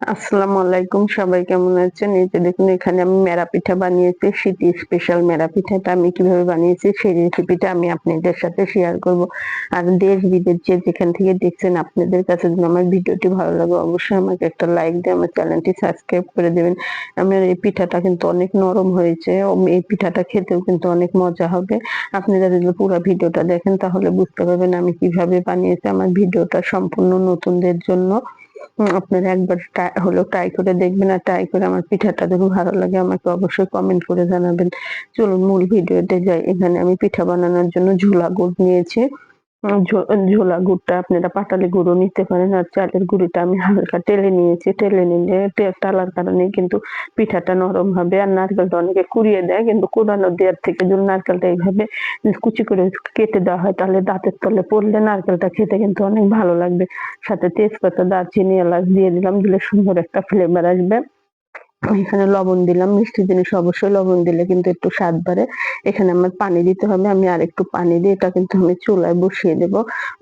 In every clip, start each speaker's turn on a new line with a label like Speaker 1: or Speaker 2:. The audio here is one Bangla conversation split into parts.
Speaker 1: আসসালামু আলাইকুম, সবাই কেমন আছেন? এই যে দেখুন, এখানে আমি মেরা পিঠা বানিয়েছি শীতি স্পেশাল মেরা পিঠাটা আমি কীভাবে বানিয়েছি, সেই রেসিপিটা আমি আপনাদের সাথে শেয়ার করব। আর দেশ বিদেশ যে যেখান থেকে দেখছেন আপনাদের কাছে যদি আমার ভিডিওটি ভালো লাগে, অবশ্যই আমাকে একটা লাইক দিয়ে আমার চ্যানেলটি সাবস্ক্রাইব করে দেবেন। আমার এই পিঠাটা কিন্তু অনেক নরম হয়েছে এই পিঠাটা খেতেও কিন্তু অনেক মজা হবে। আপনারা যদি পুরো ভিডিওটা দেখেন, তাহলে বুঝতে পারবেন আমি কীভাবে বানিয়েছি আমার ভিডিওটা সম্পূর্ণ নতুনদের জন্য। আপনারা একবার হলেও ট্রাই করে দেখবেন আর ট্রাই করে আমার পিঠাটা যদি ভালো লাগে, আমাকে অবশ্যই কমেন্ট করে জানাবেন। চলুন মূল ভিডিওতে যাই। এখানে আমি পিঠা বানানোর জন্য ঝোলা গুড় নিয়েছি। ঝোলা গুড়টা আপনারা পাটালি গুঁড়ো নিতে পারেন আর চালের গুঁড়িটা আমি হালকা টেলে নিয়েছি। টেলে নিলে টালার কারণে কিন্তু পিঠাটা নরম হবে আর নারকেলটা অনেকে কুড়িয়ে দেয় কিন্তু কুড়ানো দেওয়ার থেকে যদি নারকেলটা এইভাবে কুচি করে কেটে দেওয়া হয় তাহলে দাঁতের তলে পড়লে নারকেলটা খেতে কিন্তু অনেক ভালো লাগবে। সাথে তেজপাতা, দারচিনি, এলাচ দিয়ে দিলাম, দিলে সুন্দর একটা ফ্লেভার আসবে। এখানে লবণ দিলাম, মিষ্টি জিনিস অবশ্যই লবণ দিলে কিন্তু একটু স্বাদ বাড়ে। এখানে আমার পানি দিতে হবে, আমি আর একটু পানি দিয়ে এটা কিন্তু আমি চুলায় বসিয়ে দেব।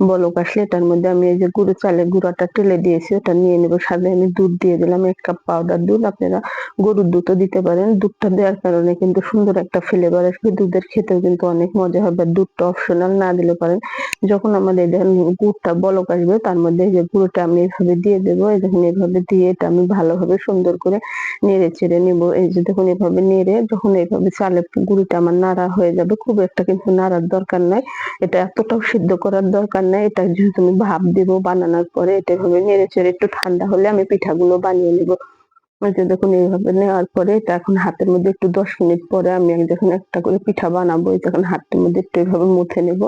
Speaker 1: বলক আসলে এটার মধ্যে আমি এই যে গুঁড়ো চালের গুঁড়াটা টেলে দিয়েছি, ওটা নিয়ে নেব। সাথে আমি দুধ দিয়ে দিলাম, এক কাপ পাউডার দুধ। আপনারা গরুর দুধও দিতে পারেন। দুধটা দেওয়ার কারণে কিন্তু সুন্দর একটা ফ্লেভার আসবে। দুধের খেতেও কিন্তু অনেক মজা হবে। দুধটা অপশনাল না দিলে পারেন। যখন আমাদের দেখেন গুড়টা বলক আসবে, তার মধ্যে এই যে গুঁড়োটা আমি এভাবে দিয়ে দেবো। এই এইভাবে দিয়ে এটা আমি ভালোভাবে সুন্দর করে নেড়ে চেড়ে নেব। এই যে দেখুন, এভাবে নেড়ে যখন এইভাবে চালের গুঁড়িটা আমার নাড়া হয়ে যাবে। খুব একটা কিন্তু নাড়ার দরকার নাই। এটা এতটাও সিদ্ধ করার দরকার নাই। এটা যেহেতু আমি ভাপ দেব বানানোর পরে, এটা এভাবে নেড়ে চেড়ে একটু ঠান্ডা হলে আমি পিঠাগুলো বানিয়ে নেব। ওই যে দেখুন এইভাবে নেওয়ার পরে এটা এখন হাতের মধ্যে একটু দশ মিনিট পরে আমি যখন একটা করে পিঠা বানাবো তখন হাতের মধ্যে একটু এইভাবে মুথে নেব,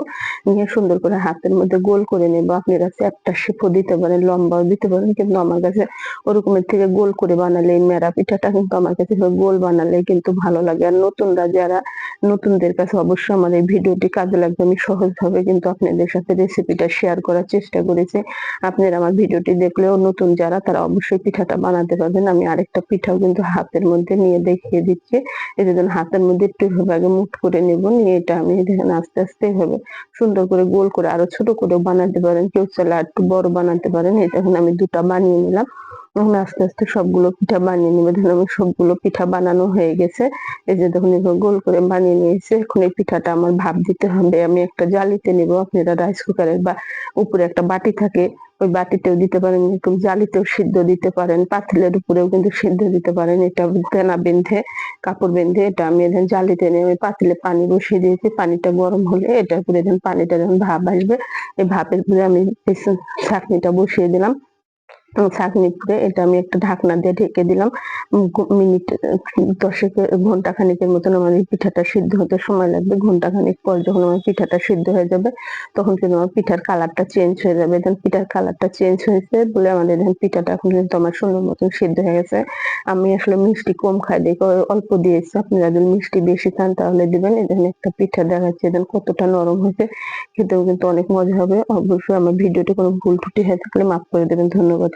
Speaker 1: নিয়ে সুন্দর করে হাতের মধ্যে গোল করে নেব। আপনারা একটা শেপও দিতে পারেন, লম্বাও দিতে পারেন, কিন্তু আমার কাছে ওরকমের থেকে গোল করে বানালে মেরা পিঠাটা কিন্তু আমার কাছে গোল বানালে কিন্তু ভালো লাগে। আর নতুনরা যারা নতুনদের কাছে অবশ্যই আমার এই ভিডিওটি কাজে লাগবে, আমি সহজভাবে কিন্তু আপনাদের সাথে রেসিপিটা শেয়ার করার চেষ্টা করেছি। আপনারা আমার ভিডিওটি দেখলেও নতুন যারা, তারা অবশ্যই পিঠাটা বানাতে পারবেন। আমি আরেকটা পিঠাও কিন্তু হাতের মধ্যে নিয়ে দেখিয়ে দিচ্ছে। এই যেন হাতের মধ্যে একটু এভাবে আগে মুঠ করে নেব, নিয়ে এটা আমি দেখেন আস্তে আস্তে এভাবে সুন্দর করে গোল করে আরও ছোট করে বানাতে পারেন। কেউ চাইলে একটু বড় বানাতে পারেন। এটা এখন আমি দুটা বানিয়ে নিলাম। এখন আস্তে আস্তে সবগুলো পিঠা বানিয়ে নিবে। আমি সবগুলো পিঠা বানানো হয়ে গেছে। এই যে দেখুন এভাবে গোল করে বানিয়ে নিয়েছে। এখন এই পিঠাটা আমার ভাপ দিতে হবে। আমি একটা জালিতে নিব। আপনারা রাইস কুকারের বা উপরে একটা বাটি থাকে, ওই বাটিতেও দিতে পারেন। একটু জালিতেও সিদ্ধ দিতে পারেন। পাতিলের উপরেও কিন্তু সিদ্ধ দিতে পারেন। এটা তেনা বেঁধে, কাপড় বেঁধে এটা আমি এখন জালিতে নিয়ে ওই পাতিলে পানি বসিয়ে দিয়েছি। পানিটা গরম হলে এটার উপরে পানিটা যখন ভাপ আসবে, এই ভাপের উপরে আমি ছাঁকনিটা বসিয়ে দিলাম। উম ছাঁকনি করে এটা আমি একটা ঢাকনা দিয়ে ঢেকে দিলাম। মিনিট দশেক ঘণ্টা খানিকের মতন এই পিঠাটা সিদ্ধ হতে সময় লাগবে। ঘণ্টা খানিক পর যখন আমার পিঠাটা সিদ্ধ হয়ে যাবে, তখন কিন্তু আমার পিঠার কালারটা চেঞ্জ হয়ে যাবে। দেন পিঠার কালারটা চেঞ্জ হয়েছে বলে আমাদের দেখেন পিঠাটা এখন কিন্তু আমার সুন্দর মতন সিদ্ধ হয়ে গেছে। আমি আসলে মিষ্টি কম খাই, দেখে, অল্প দিয়েছি। আপনারা যদি মিষ্টি বেশি খান তাহলে দিবেন। এই দেখেন একটা পিঠা দেখাচ্ছে দেন কতটা নরম হয়েছে। খেতেও কিন্তু অনেক মজা হবে। অবশ্যই আমার ভিডিওতে কোনো ভুল ত্রুটি হয়ে থাকলে মাফ করে দেবেন। ধন্যবাদ